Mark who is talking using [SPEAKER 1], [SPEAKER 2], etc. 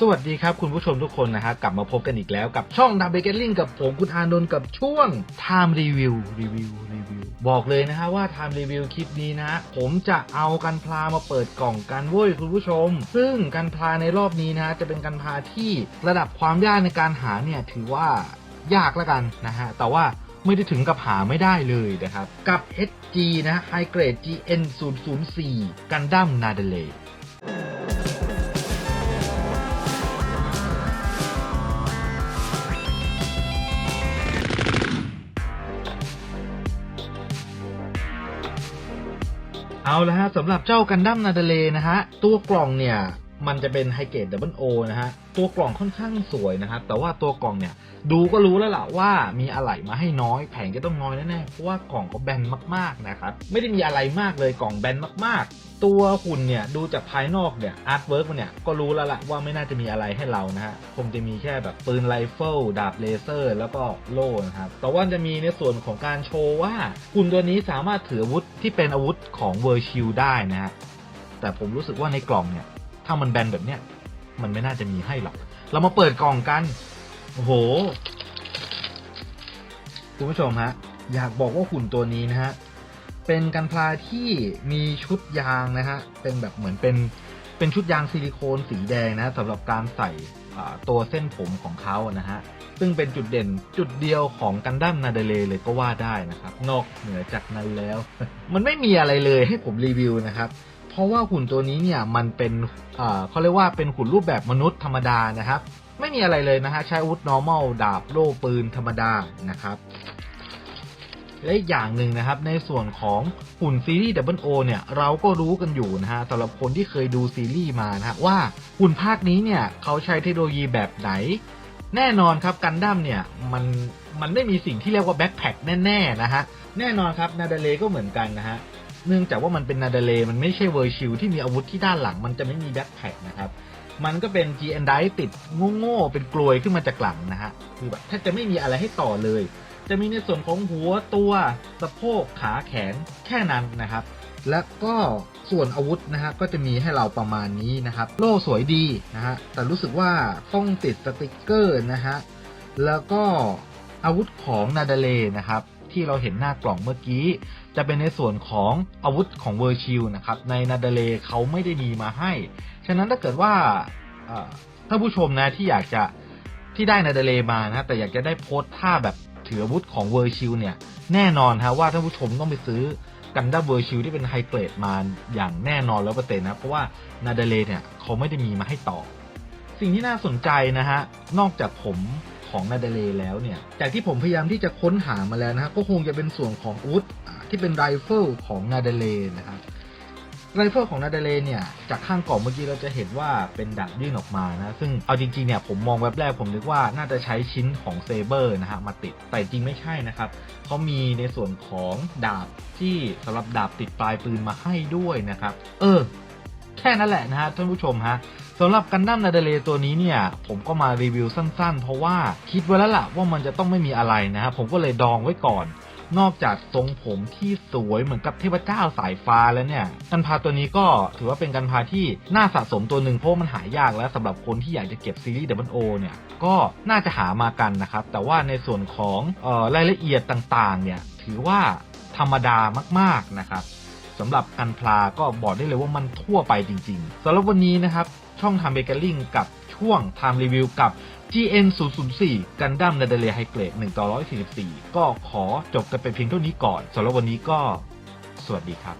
[SPEAKER 1] สวัสดีครับคุณผู้ชมทุกคนนะฮะกลับมาพบกันอีกแล้วกับช่องดับเบิลเกตลิงกับผมคุณอานนท์กับช่วง Time Review Review Review บอกเลยนะฮะว่า Time Review คลิปนี้นะผมจะเอากันพลามาเปิดกล่องกันเว้ยคุณผู้ชม ซึ่งกันพลาในรอบนี้นะฮะจะเป็นกันพลาที่ระดับความยากในการหาเนี่ยถือว่ายากล้วกันนะฮะแต่ว่าไม่ได้ถึงกับหาไม่ได้เลยนะครับ กับ HG นะ High Grade GN 0 0 4 เอาละฮะสำหรับเจ้ากันดั้มนาเดเลนะฮะ ตัวกล่องเนี่ยมันจะเป็นไฮเกตดดับเบิลโอนะฮะ ตัวกล่องค่อนข้างสวยนะครับ แต่ว่าตัวกล่องเนี่ย ดูก็รู้แล้วล่ะว่ามีอะไหล่มาให้น้อย แผงจะต้องน้อยแน่ๆเพราะว่ากล่องเขาแบนมากๆนะครับ ไม่ได้มีอะไรมากเลยกล่องแบนมากๆ ตัวหุ่นเนี่ยดูจากภายนอกเนี่ยอาร์ตเวิร์กมันเนี่ยก็รู้แล้วล่ะว่าไม่น่าจะมีอะไรให้เรานะฮะคงจะมีแค่แบบปืนไรเฟิลดาบเลเซอร์ แล้วก็โล่นะครับแต่ว่าจะมีในส่วนของการโชว์ว่าหุ่นตัวนี้สามารถถืออาวุธที่เป็นอาวุธของเวอร์ชิลได้นะฮะแต่ผมรู้สึกว่าในกล่องเนี่ย ถ้ามันแบนแบบเนี้ยมันไม่น่าจะมีให้หรอก เรามาเปิดกล่องกันโอ้โหคุณผู้ชมฮะอยากบอกว่าหุ่นตัวนี้นะฮะ เป็นกันพลาที่มีชุดยางนะฮะ เป็นแบบเหมือนเป็นเป็นชุดยางซิลิโคนสีแดงนะสำหรับการใส่ตัวเส้นผมของเขานะฮะ ซึ่งเป็นจุดเด่นจุดเดียวของกันดั้มนาเดเลเลยก็ว่าได้นะครับ นอกเหนือจากนั้นแล้ว มันไม่มีอะไรเลยให้ผมรีวิวนะครับ เพราะว่าหุ่นตัวนี้เนี่ยมันเป็นอ่าเขาเรียกว่าเป็นหุ่นรูปแบบมนุษย์ธรรมดานะครับ ไม่มีอะไรเลยนะฮะ ใช้อาวุธ normal ดาบโล่ปืนธรรมดานะครับ และอีกอย่างหนึ่งนะครับในส่วนของหุ่นซีรีส์ Double O เนี่ยเราก็รู้กันอยู่นะฮะสำหรับคนที่เคยดูซีรีส์มานะฮะว่าหุ่นภาคนี้เนี่ยเขาใช้เทคโนโลยีแบบไหน แน่นอนครับกันดั้มเนี่ยมันมันไม่มีสิ่งที่เรียกว่าแบ็คแพคแน่ๆนะฮะแน่นอนครับนาดาเลก็เหมือนกันนะฮะเนื่องจากว่ามันเป็นนาดาเลมันไม่ใช่เวอร์ชิลที่มีอาวุธที่ด้านหลัง มันจะไม่มีแบ็คแพคนะครับมันก็เป็น G N d i ติดโง่ๆเป็นกลวยขึ้นมาจากหลังนะฮะคือแบบแทบจะไม่มีอะไรให้ต่อเลย จะมีในส่วนของหัวตัวสะโพกขาแขนแค่นั้นนะครับ และก็ส่วนอาวุธนะฮะก็จะมีให้เราประมาณนี้นะครับ โล่สวยดีนะฮะแต่รู้สึกว่าต้องติดสติกเกอร์นะฮะแล้วก็อาวุธของนาดาเลนะครับที่เราเห็นหน้ากล่องเมื่อกี้ จะเป็นในส่วนของอาวุธของเวอร์ชิลนะครับในนาดาเลเขาไม่ได้มีมาให้ ฉะนั้นถ้าเกิดว่าถ้าผู้ชมนะที่อยากจะที่ได้นาดาเลมานะแต่อยากจะได้โพสท่าแบบ ถืออาวุธของเวอร์ชิลเนี่ยแน่นอนฮะว่าท่านผู้ชมต้องไปซื้อกันดั้มเวอร์ชิลที่เป็นไฮเกรดมาอย่างแน่นอนแล้วเปอร์เซ็นต์นะเพราะว่านาเดเลเนี่ยเขาไม่ได้มีมาให้ต่อ สิ่งที่น่าสนใจนะฮะนอกจากผมของนาเดเลแล้วเนี่ยจากที่ผมพยายามที่จะค้นหามาแล้วนะฮะก็คงจะเป็นส่วนของอาวุธที่เป็นไรเฟิลของนาเดเลนะครับ ไรเฟิลของนาเดเลเนี่ย จากข้างกล่องเมื่อกี้เราจะเห็นว่าเป็นดาบยื่นออกมานะ ซึ่งเอาจริงๆเนี่ยผมมองแวบแรกผมนึกว่าน่าจะใช้ชิ้นของเซเบอร์นะฮะมาติด แต่จริงไม่ใช่นะครับเขามีในส่วนของดาบที่สำหรับดาบติดปลายปืนมาให้ด้วยนะครับ เออ แค่นั้นแหละนะฮะท่านผู้ชมฮะสำหรับกันดั้มนาเดเลตัวนี้เนี่ย ผมก็มารีวิวสั้นๆ เพราะว่าคิดไว้แล้วล่ะว่ามันจะต้องไม่มีอะไรนะฮะผมก็เลยดองไว้ก่อน นอกจากทรงผมที่สวยเหมือนกับเทพเจ้าสายฟ้าแล้วเนี่ย กันพาตัวนี้ก็ถือว่าเป็นกันพาที่น่าสะสมตัวหนึ่งเพราะมันหายากแล้วสำหรับคนที่อยากจะเก็บซีรีส์ o อเนี่ย ก็น่าจะหามากันนะครับ แต่ว่าในส่วนของออรายละเอียดต่างๆ เนี่ย ถือว่าธรรมดามากๆนะครับสำหรับกันพลาก็บอกได้เลยว่ามันทั่วไปจริงๆสำหรับวันนี้นะครับช่องทำเบเกอร์ลิงกับช่วง Time Review กับ GN 0 0 4กันดั้มนาเดเลไฮเกรด1ต่อ144 ก็ขอจบกันไปเพียงเท่านี้ก่อนสำหรับวันนี้ก็สวัสดีครับ